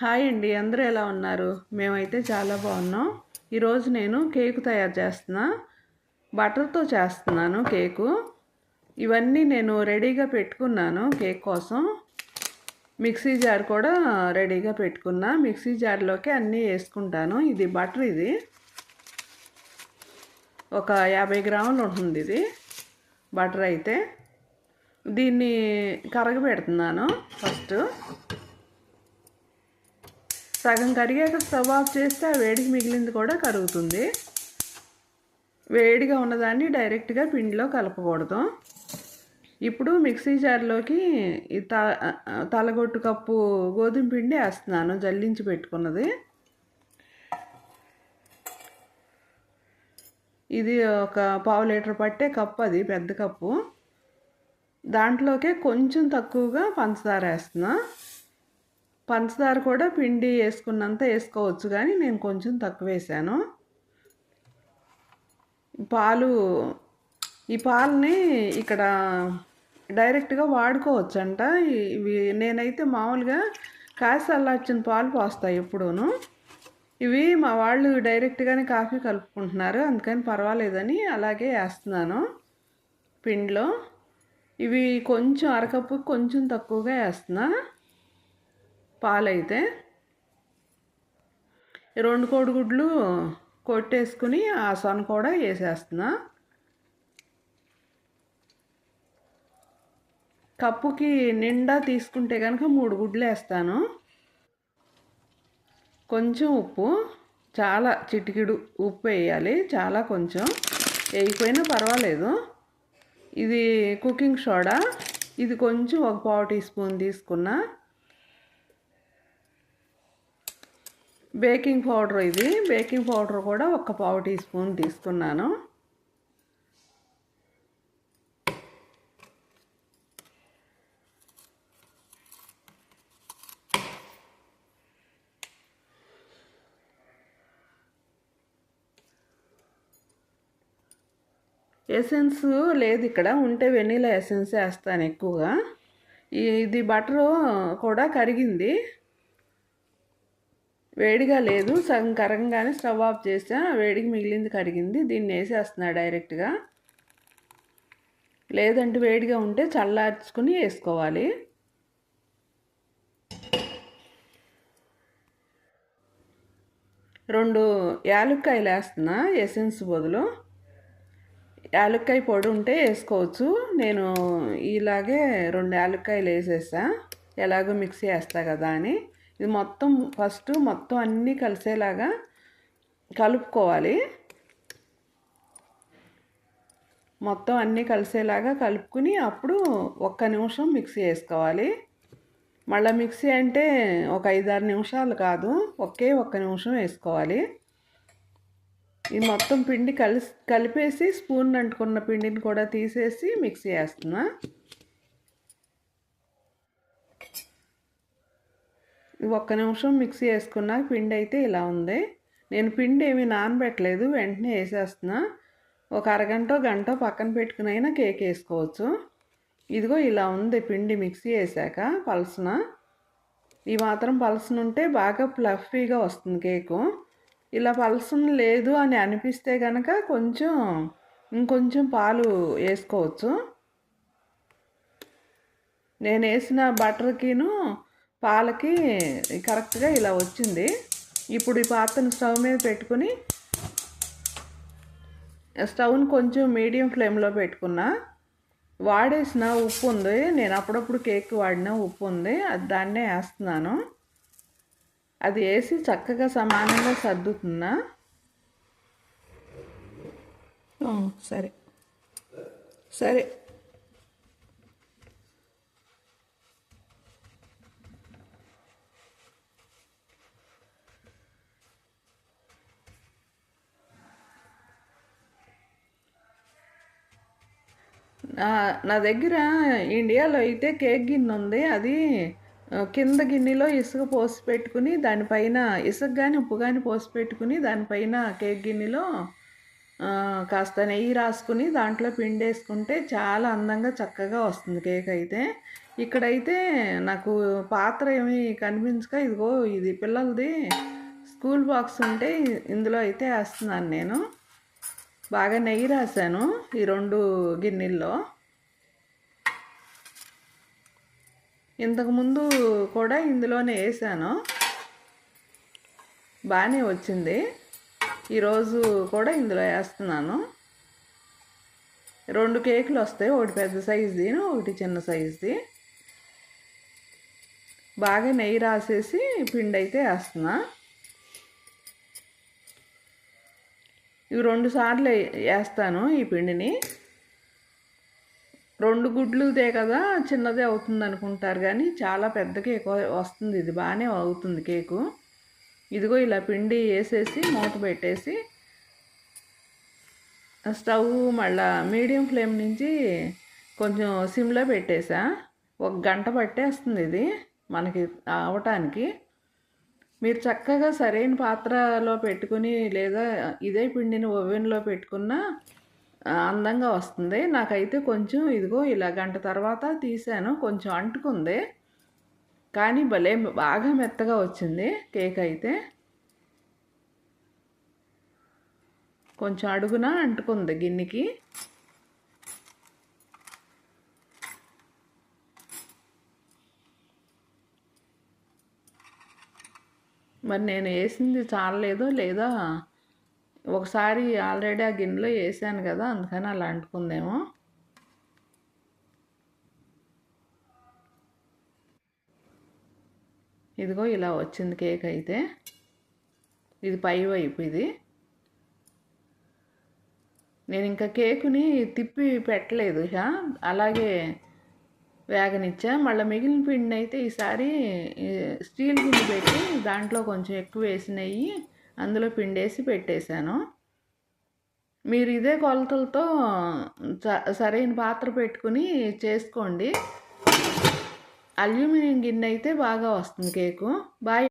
Hi అండి అందరూ ఎలా ఉన్నారు? మేమైతే చాలా బాగున్నాం. ఈరోజు నేను కేకు తయారు చేస్తున్నా. బటర్తో చేస్తున్నాను కేకు. ఇవన్నీ నేను రెడీగా పెట్టుకున్నాను కేక్ కోసం. మిక్సీ జార్ కూడా రెడీగా పెట్టుకున్నా. మిక్సీ జార్లోకి అన్నీ వేసుకుంటాను. ఇది బటర్ ఇది. ఒక యాభై గ్రాములు ఉంటుంది ఇది. బటర్ అయితే. దీన్ని కరగబెడుతున్నాను ఫస్ట్. సగం కరిగాక స్టవ్ ఆఫ్ చేస్తే ఆ వేడికి మిగిలింది కూడా కరుగుతుంది. వేడిగా ఉన్నదాన్ని డైరెక్ట్గా పిండిలో కలపకూడదు. ఇప్పుడు మిక్సీ జార్లోకి ఈ త తలగొట్టు కప్పు గోధుమ పిండి వేస్తున్నాను జల్లించి పెట్టుకున్నది. ఇది ఒక పావు లీటర్ పట్టే కప్పు అది పెద్ద కప్పు. దాంట్లోకే కొంచెం తక్కువగా పంచదార వేస్తున్నా. పంచదార కూడా పిండి వేసుకున్నంత వేసుకోవచ్చు కానీ నేను కొంచెం తక్కువ వేసాను. పాలు ఈ పాలని ఇక్కడ డైరెక్ట్గా వాడుకోవచ్చంట. ఇవి నేనైతే మామూలుగా కాసి అల్లార్చిన పాలు పోస్తాయి ఎప్పుడూను. ఇవి మా వాళ్ళు డైరెక్ట్గానే కాఫీ కలుపుకుంటున్నారు. అందుకని పర్వాలేదని అలాగే వేస్తున్నాను పిండిలో. ఇవి కొంచెం అరకప్పు కొంచెం తక్కువగా వేస్తున్నా. పాలైతే రెండు కోడిగుడ్లు కొట్టేసుకుని ఆ సొన కూడా వేసేస్తున్నా. కప్పుకి నిండా తీసుకుంటే కనుక మూడు గుడ్లు వేస్తాను. కొంచెం ఉప్పు చాలా చిటికిడు ఉప్పు వేయాలి చాలా కొంచెం. వేయకపోయినా పర్వాలేదు. ఇది కుకింగ్ సోడా. ఇది కొంచెం ఒక పావు టీ స్పూన్ తీసుకున్నా. బేకింగ్ పౌడర్ ఇది. బేకింగ్ పౌడర్ కూడా ఒక పావు టీ స్పూన్ తీసుకున్నాను. ఎసెన్స్ లేదు ఇక్కడ. ఉంటే వెనీలా ఎసెన్స్ వేస్తాను ఎక్కువగా. ఇది బటరు కూడా కరిగింది. వేడిగా లేదు సగం కరగంగానే స్టవ్ ఆఫ్ చేస్తే వేడికి మిగిలింది కరిగింది. దీన్ని వేసేస్తున్నా డైరెక్ట్గా. లేదంటే వేడిగా ఉంటే చల్లార్చుకుని వేసుకోవాలి. రెండు యాలక్కాయలు వేస్తున్నా ఎసెన్స్ బదులు. యాలక్కాయ పొడి ఉంటే వేసుకోవచ్చు. నేను ఇలాగే రెండు యాలక్కాయలు వేసేసా. ఎలాగో మిక్సీ వేస్తా కదా అని. ఇది మొత్తం ఫస్ట్ మొత్తం అన్నీ కలిసేలాగా కలుపుకోవాలి. మొత్తం అన్నీ కలిసేలాగా కలుపుకుని అప్పుడు ఒక్క నిమిషం మిక్సీ వేసుకోవాలి మళ్ళీ మిక్సీ అంటే ఒక ఐదారు నిమిషాలు కాదు ఒకే ఒక్క నిమిషం వేసుకోవాలి. ఇది మొత్తం పిండి కలిసి కలిపేసి స్పూన్ అంటుకున్న పిండిని కూడా తీసేసి మిక్సీ వేస్తున్నా ఒక్క నిమిషం మిక్సీ వేసుకున్నా పిండి అయితే ఇలా ఉంది. నేను పిండి ఏమీ నానబెట్టలేదు వెంటనే వేసేస్తున్నా. ఒక అరగంట గంట పక్కన పెట్టుకుని అయినా కేక్ వేసుకోవచ్చు. ఇదిగో ఇలా ఉంది పిండి మిక్సీ వేసాక పలసన. ఈ మాత్రం పలసన ఉంటే బాగా ప్లఫీగా వస్తుంది కేకు. ఇలా పలసన లేదు అని అనిపిస్తే కనుక కొంచెం ఇంకొంచెం పాలు వేసుకోవచ్చు. నేను వేసిన బటర్కిను పాలకి కరెక్ట్గా ఇలా వచ్చింది. ఇప్పుడు ఈ పాత్రను స్టవ్ మీద పెట్టుకుని స్టవ్ని కొంచెం మీడియం ఫ్లేమ్లో పెట్టుకున్నా వాడేసిన ఉప్పు ఉంది. నేను అప్పుడప్పుడు కేక్ వాడిన ఉప్పు ఉంది. అది దాన్నే వేస్తున్నాను. అది వేసి చక్కగా సమానంగా సర్దుతున్నా. సరే. సరే. నా దగ్గర ఇండియాలో అయితే కేక్ గిన్నె ఉంది. అది కింద గిన్నెలో ఇసుక పోసి పెట్టుకుని దానిపైన ఇసుక కానీ ఉప్పు కానీ పోసి పెట్టుకుని దానిపైన కేక్ గిన్నెలో కాస్త నెయ్యి రాసుకుని దాంట్లో పిండి వేసుకుంటే చాలా అందంగా చక్కగా వస్తుంది కేక్ అయితే. ఇక్కడైతే నాకు పాత్ర ఏమి కనిపించక ఇదిగో ఇది పిల్లలది స్కూల్ బాక్స్ ఉంటే ఇందులో అయితే వేస్తున్నాను నేను. బాగా నెయ్యి రాశాను ఈ రెండు గిన్నెల్లో. ఇంతకుముందు కూడా ఇందులోనే వేసాను. బాగానే వచ్చింది. ఈరోజు కూడా ఇందులో వేస్తున్నాను. రెండు కేకులు వస్తాయి. ఒకటి పెద్ద సైజుది ఒకటి చిన్న సైజుది. బాగా నెయ్యి రాసేసి పిండి అయితే వేస్తున్నా. ఇవి రెండు సార్లు వేస్తాను ఈ పిండిని. రెండు గుడ్లుదే కదా చిన్నదే అవుతుంది అనుకుంటారు కానీ చాలా పెద్ద కేక్ వస్తుంది. ఇది బాగానే అవుతుంది కేకు. ఇదిగో ఇలా పిండి వేసేసి మూత పెట్టేసి స్టవ్ మళ్ళా మీడియం ఫ్లేమ్ నుంచి కొంచెం సిమ్లో పెట్టేసా. ఒక గంట పట్టేస్తుంది ఇది మనకి అవటానికి మీరు చక్కగా సరైన పాత్రలో పెట్టుకుని లేదా ఇదే పిండిని ఓవెన్లో పెట్టుకున్న అందంగా వస్తుంది. నాకైతే కొంచెం ఇదిగో ఇలా గంట తర్వాత తీసాను కొంచెం అంటుకుంది. కానీ భలే బాగా మెత్తగా వచ్చింది కేక్ అయితే. కొంచెం అడుగున అంటుకుంది గిన్నెకి. మరి నేను వేసింది చాలలేదో లేదా ఒకసారి ఆల్రెడీ ఆ గిన్నెలో వేసాను కదా అందుకని అలా అంటుకుందేమో. ఇదిగో ఇలా వచ్చింది కేక్ అయితే. ఇది పై వైపు ఇది. నేను ఇంకా కేకుని తిప్పి పెట్టలేదు ఇక అలాగే వేగనిచ్చా. మళ్ళీ మిగిలిన పిండిని అయితే ఈసారి స్టీల్ గిన్నె పెట్టి దాంట్లో కొంచెం ఎక్కువ వేసినవి అందులో అందులో పిండేసి పెట్టేశాను. మీరు ఇదే కొలతలతో సరైన పాత్ర పెట్టుకుని చేసుకోండి. అల్యూమినియం గిన్నె అయితే బాగా వస్తుంది కేకు. బాయ్.